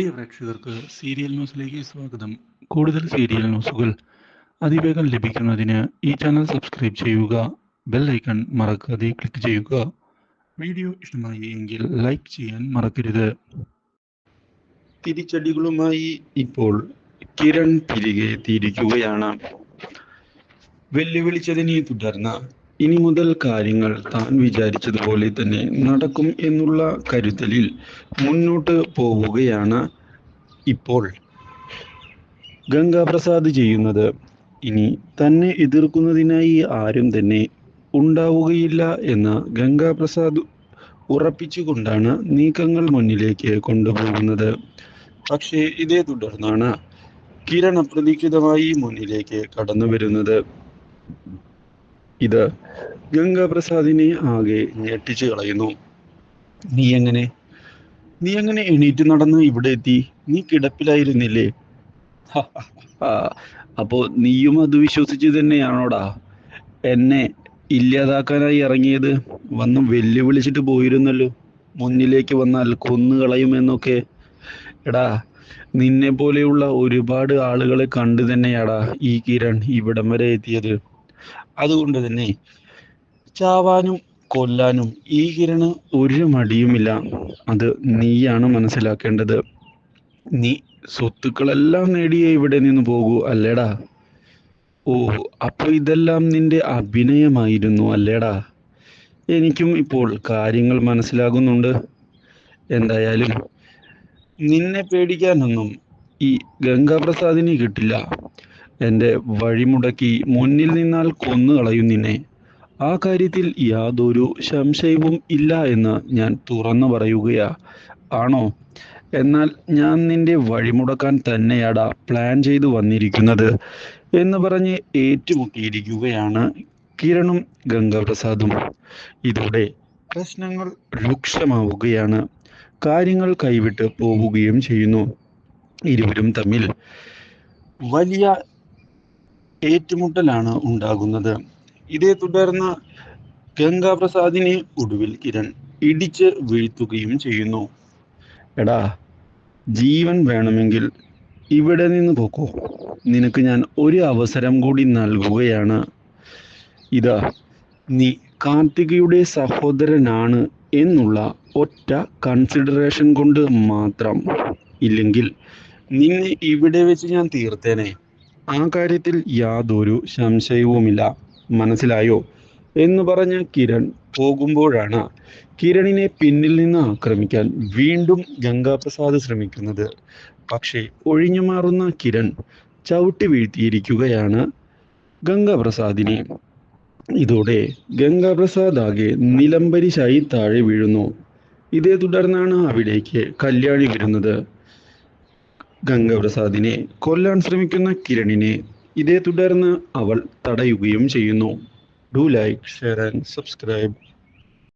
പ്രിയ പ്രേക്ഷകർക്ക് സീരിയൽ ന്യൂസിലേക്ക് സ്വാഗതം. കൂടുതൽ സീരിയൽ ന്യൂസുകൾ അതിവേഗം ലഭിക്കുന്നതിന് ഈ ചാനൽ സബ്സ്ക്രൈബ് ചെയ്യുക ബെൽ ഐക്കൺ മറക്കാതെ ക്ലിക്ക് ചെയ്യുക. വീഡിയോ ഇഷ്ടമായി എങ്കിൽ ലൈക്ക് ചെയ്യാൻ മറക്കരുത്. തിരിച്ചടികളുമായി ഇപ്പോൾ കിരൺ തിരികെ എത്തിയിരിക്കുകയാണ്. വെല്ലുവിളിച്ചതിനെ തുടർന്ന് ഇനി മുതൽ കാര്യങ്ങൾ താൻ വിചാരിച്ചതുപോലെ തന്നെ നടക്കും എന്നുള്ള കരുതലിൽ മുന്നോട്ട് പോവുകയാണ് ഇപ്പോൾ. ഗംഗാപ്രസാദ് ചെയ്യുന്നത് ഇനി തന്നെ എതിർക്കുന്നതിനായി ആരും തന്നെ ഉണ്ടാവുകയില്ല എന്ന് ഗംഗാപ്രസാദ് ഉറപ്പിച്ചുകൊണ്ടാണ് നീക്കങ്ങൾ മുന്നിലേക്ക് കൊണ്ടുപോകുന്നത്. പക്ഷേ ഇതേ തുടർന്നാണ് കിരൺ അപ്രതീക്ഷിതമായി മുന്നിലേക്ക് കടന്നു വരുന്നത് ഇത് ഗംഗാപ്രസാദിനെ ആകെ ഞെട്ടിച്ചു കളയുന്നു. നീ എങ്ങനെ? നീ എങ്ങനെ എണീറ്റ് നടന്ന് ഇവിടെ എത്തി? നീ കിടപ്പിലായിരുന്നില്ലേ? അപ്പോ നീയും അത് വിശ്വസിച്ച് തന്നെയാണോടാ? എന്നെ ഇല്ലാതാക്കാനായി ഇറങ്ങിയത്? വന്ന് വെല്ലുവിളിച്ചിട്ട് പോയിരുന്നല്ലോ. മുന്നിലേക്ക് വന്നാൽ കൊന്നുകളയുമെന്നൊക്കെ എടാ നിന്നെ പോലെയുള്ള ഒരുപാട് ആളുകളെ കണ്ടു തന്നെയാടാ ഈ കിരൺ ഇവിടം വരെ എത്തിയത്. അതുകൊണ്ട് തന്നെ ചാവാനും കൊല്ലാനും ഈ കിരണ് ഒരു മടിയുമില്ല. അത് നീയാണ് മനസ്സിലാക്കേണ്ടത്. നീ സ്വത്തുക്കളെല്ലാം നേടിയേ ഇവിടെ നിന്ന് പോകൂ അല്ലേടാ? ഓ അപ്പൊ ഇതെല്ലാം നിന്റെ അഭിനയമായിരുന്നു അല്ലേടാ? എനിക്കും ഇപ്പോൾ കാര്യങ്ങൾ മനസ്സിലാകുന്നുണ്ട്. എന്തായാലും നിന്നെ പേടിക്കാനൊന്നും ഈ ഗംഗാപ്രസാദിന് കിട്ടില്ല. എന്റെ വഴിമുടക്കി മുന്നിൽ നിന്നാൽ കൊന്നു കളയും നിന്നെ. ആ കാര്യത്തിൽ യാതൊരു സംശയവും ഇല്ല എന്ന് ഞാൻ തുറന്നു പറയുകയാ. ആണോ? എന്നാൽ ഞാൻ നിന്റെ വഴിമുടക്കാൻ തന്നെയാടാ പ്ലാൻ ചെയ്തു വന്നിരിക്കുന്നത് എന്ന് പറഞ്ഞ് ഏറ്റുമുട്ടിയിരിക്കുകയാണ് കിരണും ഗംഗാപ്രസാദും. ഇതോടെ പ്രശ്നങ്ങൾ രൂക്ഷമാവുകയാണ്. കാര്യങ്ങൾ കൈവിട്ട് പോവുകയും ചെയ്യുന്നു. ഇരുവരും തമ്മിൽ വലിയ ഏറ്റുമുട്ടലാണ് ഉണ്ടാകുന്നത്. ഇതേ തുടർന്ന് ഗംഗാപ്രസാദിനെ ഒടുവിൽ കിരൺ ഇടിച്ച് വീഴ്ത്തുകയും ചെയ്യുന്നു. എടാ ജീവൻ വേണമെങ്കിൽ ഇവിടെ നിന്ന് പോക്കോ. നിനക്ക് ഞാൻ ഒരു അവസരം കൂടി നൽകുകയാണ്. ഇതാ നീ കാർത്തികയുടെ സഹോദരനാണ് എന്നുള്ള ഒറ്റ കൺസിഡറേഷൻ കൊണ്ട് മാത്രം. ഇല്ലെങ്കിൽ നിന്നെ ഇവിടെ വെച്ച് ഞാൻ തീർത്തേനെ. ആ കാര്യത്തിൽ യാതൊരു സംശയവുമില്ല. മനസ്സിലായോ? എന്ന് പറഞ്ഞ കിരൺ പോകുമ്പോഴാണ് കിരണിനെ പിന്നിൽ നിന്ന് ആക്രമിക്കാൻ വീണ്ടും ഗംഗാപ്രസാദ് ശ്രമിക്കുന്നത്. പക്ഷേ ഒഴിഞ്ഞു മാറുന്ന കിരൺ ചവിട്ടി വീഴ്ത്തിയിരിക്കുകയാണ് ഗംഗാപ്രസാദിനെ. ഇതോടെ ഗംഗാപ്രസാദ് ആകെ നിലംപരിശായി താഴെ വീഴുന്നു. ഇതേ തുടർന്നാണ് അവിടേക്ക് കല്യാണി വരുന്നത്. ഗംഗാപ്രസാദിനെ കൊല്ലാൻ ശ്രമിക്കുന്ന കിരണിനെ ഇതേ തുടർന്ന് അവൾ തടയുകയും ചെയ്യുന്നു. Do like share and subscribe